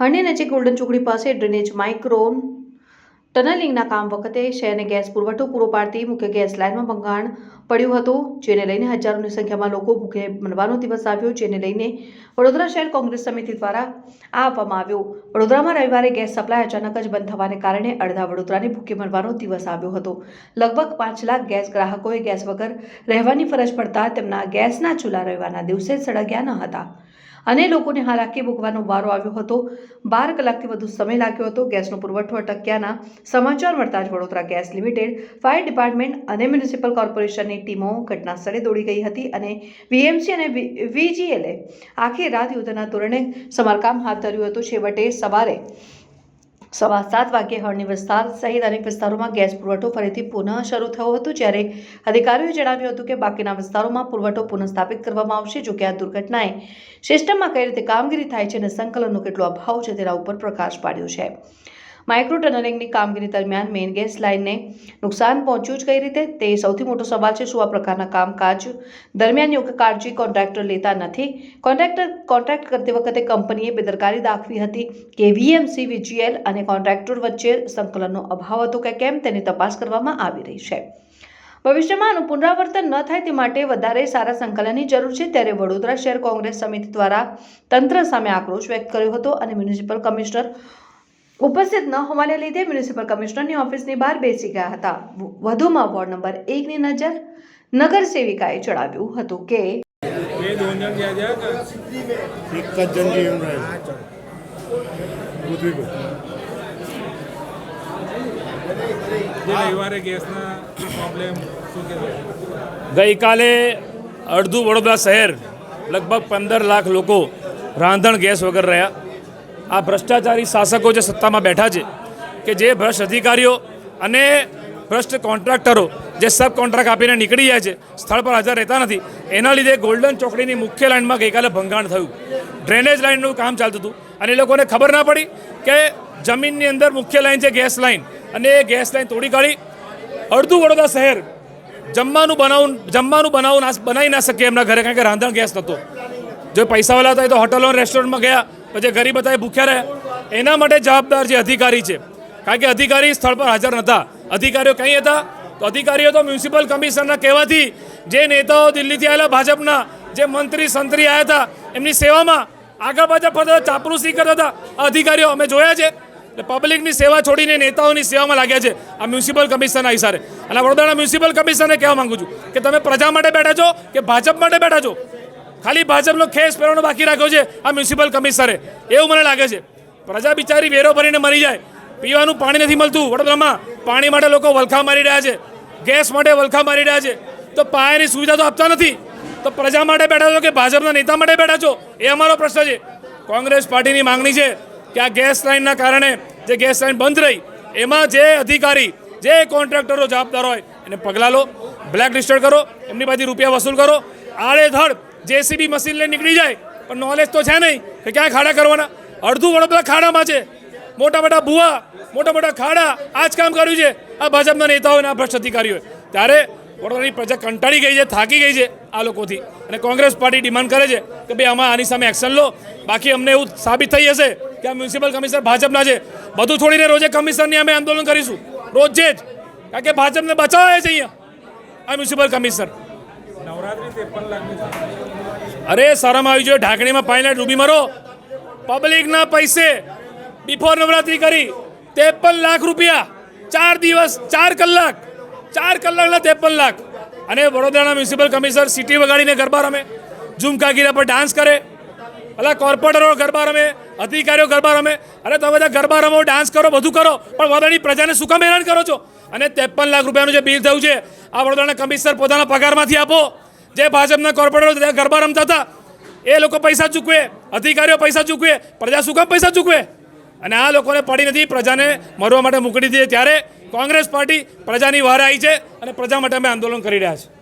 હરણી નજીક ગોલ્ડન ચોકડી પાસે ડ્રેનેજ માઇક્રોન ટનલિંગના કામ વખતે શહેરને ગેસ પુરવઠો પૂરો પાડતી મુખ્ય ગેસ લાઇનમાં ભંગાણ પડ્યું હતું, જેને લઈને હજારોની સંખ્યામાં લોકો ભૂખે મરવાનો દિવસ આવ્યો, જેને લઈને વડોદરા શહેર કોંગ્રેસ સમિતિ દ્વારા આ આપવામાં આવ્યો. વડોદરામાં રવિવારે ગેસ સપ્લાય અચાનક જ બંધ થવાને કારણે અડધા વડોદરાને ભૂખે મરવાનો દિવસ આવ્યો હતો. લગભગ પાંચ લાખ ગેસ ગ્રાહકોએ ગેસ વગર રહેવાની ફરજ પડતા તેમના ગેસના ચૂલા રવિવારના દિવસે સળગ્યા ન હતા. અને લોકોને હાલાકી ભોગવાનો વારો આવ્યો હતો. બાર કલાકથી વધુ સમય લાગ્યો હતો. ગેસનો પુરવઠો અટક્યાના સમાચાર મળતા જ Vadodara gas limited, fire department અને મ્યુનિસિપલ કોર્પોરેશનની ટીમો ઘટના સ્થળે દોડી ગઈ હતી અને વીએમસી અને વીજીએલે આખી રાત યુદ્ધના ધોરણે સમારકામ હાથ ધર્યું હતું. છેવટે સવારે સવા સાત વાગ્યે હળની વિસ્તાર સહિત અનેક વિસ્તારોમાં ગેસ પુરવઠો ફરીથી પુનઃ શરૂ થયો હતો. જ્યારે અધિકારીઓએ જણાવ્યું હતું કે બાકીના વિસ્તારોમાં પુરવઠો પુનઃસ્થાપિત કરવામાં આવશે જોકે આ દુર્ઘટનાએ સિસ્ટમમાં કઈ રીતે કામગીરી થાય છે અને સંકલનનો કેટલો અભાવ છે તેના ઉપર પ્રકાશ પાડ્યો છે. માઇક્રો ટનલિંગની કામગીરી દરમિયાન મેઇન ગેસ લાઇનને નુકસાન પહોંચ્યું જ કઈ રીતે? તે સૌથી મોટો સવાલ છે, શું આ પ્રકારના કામકાજ દરમિયાન યોગ્ય કાળજી કોન્ટ્રાક્ટર લેતા નથી? કોન્ટ્રાક્ટર, કોન્ટ્રાક્ટ કરતી વખતે કંપનીએ બેદરકારી દાખવી હતી કે વીએમસી, વીજીએલ અને કોન્ટ્રાક્ટર વચ્ચે સંકલનનો અભાવ હતો કે કેમ તેની તપાસ કરવામાં આવી રહી છે. ભવિષ્યમાં આનું પુનરાવર્તન ન થાય તે માટે વધારે સારા સંકલનની જરૂર છે, ત્યારે વડોદરા શહેર કોંગ્રેસ સમિતિ દ્વારા તંત્ર સામે આક્રોશ વ્યક્ત કર્યો હતો અને મ્યુનિસિપલ કમિશનર ઉપસ્થિત ન હોવાને લીધે મ્યુનિસિપલ કમિશનરની ઓફિસની બહાર બેસી ગયા હતા. વધુમાં વોર્ડ નંબર એકની નજર નગર સેવિકાએ ચડાવ્યું હતું કે ગઈકાલે અડધું વડોદરા શહેર લગભગ પંદર લાખ લોકો રાંધણ ગેસ વગર રહ્યા. આ ભ્રષ્ટાચારી શાસકો જે સત્તામાં બેઠા છે કે જે ભ્રષ્ટ અધિકારીઓ અને ભ્રષ્ટ કોન્ટ્રાક્ટરો જે સબ કોન્ટ્રાક્ટ આપીને નીકળી જાય છે, સ્થળ પર હાજર રહેતા નથી, એના લીધે ગોલ્ડન ચોકડીની મુખ્ય લાઇનમાં ગઈકાલે ભંગાણ થયું. ડ્રેનેજ લાઇનનું કામ ચાલતું હતું અને એ લોકોને ખબર ના પડી કે જમીનની અંદર મુખ્ય લાઇન છે ગેસ લાઇન અને એ ગેસ લાઇન તોડી કાઢી અડધું વડોદરા શહેર જમવાનું બનાવું જમવાનું બનાવું બનાવી ના શકીએ એમના ઘરે, કારણ કે રાંધણ ગેસ નહોતો. જો પૈસાવાળા હતા એ તો હોટલો રેસ્ટોરન્ટમાં ગયા પછી ગરીબ હતા એ ભૂખ્યા રહ્યા એના માટે જવાબદાર જે અધિકારી છે, કારણ કે અધિકારી સ્થળ પર હાજર નહોતા અધિકારીઓ કંઈ હતા? તો અધિકારીઓ તો મ્યુનિસિપલ કમિશનરના કહેવાથી જે નેતાઓ દિલ્હીથી આવેલા ભાજપના જે મંત્રી સંત્રી આવ્યા હતા, એમની સેવામાં આગળ પાછળ ફરતા ચાપરૂસી કરતા હતા. અધિકારીઓ અમે જોયા છે. એટલે પબ્લિકની સેવા છોડીને નેતાઓની સેવામાં લાગ્યા છે. આ મ્યુનિસિપલ કમિશનના હિસારે અને વડોદરાના મ્યુનિસિપલ કમિશનને કહેવા માગું છું કે તમે પ્રજા માટે બેઠા છો કે ભાજપ માટે બેઠા છો? ખાલી ભાજપનો ખેસ પહેરવાનો બાકી રાખ્યો છે આ મ્યુનિસિપલ કમિશનરે. એવું મને લાગે છે. પ્રજા બિચારી વેરો ભરીને મરી જાય. પીવાનું પાણી નથી મળતું. વડોદરામાં પાણી માટે લોકો વલખા મારી રહ્યા છે. ગેસ માટે વલખા મારી રહ્યા છે. તો પાયાની સુવિધા તો આપતા નથી. તો પ્રજા માટે બેઠા છો કે ભાજપના નેતા માટે બેઠા છો? એ અમારો પ્રશ્ન છે. કોંગ્રેસ પાર્ટીની માંગણી છે કે આ ગેસ લાઇનના કારણે જે ગેસ લાઇન બંધ રહી, એમાં જે અધિકારી, જે કોન્ટ્રાક્ટરો જવાબદાર હોય, એને પગલાં લો. બ્લેક લિસ્ટેડ કરો. એમની પાસેથી રૂપિયા વસૂલ કરો. આડેધડ જેસીબી મશીન લઈને નીકળી જાય, પણ નોલેજ તો છે નહીં કે ક્યાં ખાડા કરવાના. અડધું વડોદરા ખાડામાં છે. મોટા મોટા ભૂવા, મોટા મોટા ખાડા, આ જ કામ કર્યું છે. આ ભાજપના નેતાઓ અને આ ભ્રષ્ટ અધિકારીઓએ. ત્યારે વડોદરાની પ્રજા કંટાળી ગઈ છે, થાકી ગઈ છે આ લોકોથી. અને કોંગ્રેસ પાર્ટી ડિમાન્ડ કરે છે કે ભાઈ આમાં આની સામે એક્શન લો. બાકી અમને એવું સાબિત થઈ હશે કે આ મ્યુનિસિપલ કમિશનર ભાજપના છે. બધું છોડીને રોજે કમિશનરની અમે આંદોલન કરીશું. રોજે જ. કારણ કે ભાજપને બચાવે છે અહીંયા. આ મ્યુનિસિપલ કમિશનર. નવરાત્રી ત્રેપન લાખની અરે, સારામાં આવી જોઈએ ઢાંકણીમાં પાણી ડૂબી મરો. પબ્લિકના પૈસે બિફોર નવરાત્રી કરી, ત્રેપન લાખ રૂપિયા. ચાર દિવસ, ચાર કલાક, ચાર કલાકના ત્રેપન લાખ. અને વડોદરાના મ્યુનિસિપલ કમિશનર સિટી વગાડીને ગરબા રમે. ઝુમકાગીરા પર ડાન્સ કરે. અલા, કોર્પોરેટરો ગરબા રમે, અધિકારીઓ ગરબા રમે. અરે, તમે બધા ગરબા રમો, ડાન્સ કરો, બધું કરો. પણ વડોદરાની પ્રજાને શું કામ હેરાન કરો છો? અને ત્રેપન લાખ રૂપિયાનું જે બિલ થયું છે, આ વડોદરાના કમિશનર પોતાના પગારમાંથી આપો. જે ભાજપના કોર્પોરેટરો ત્યાં ગરબા રમતા હતા, એ લોકો પૈસા ચૂકવે, અધિકારીઓ પૈસા ચૂકવે, પ્રજા શું કામ પૈસા ચૂકવે. અને આ લોકોને પડી નથી, પ્રજાને મરવા માટે મોકલી દીધી ત્યારે કોંગ્રેસ પાર્ટી પ્રજાની વારે આવી છે અને પ્રજા માટે અમે આંદોલન કરી રહ્યા છીએ.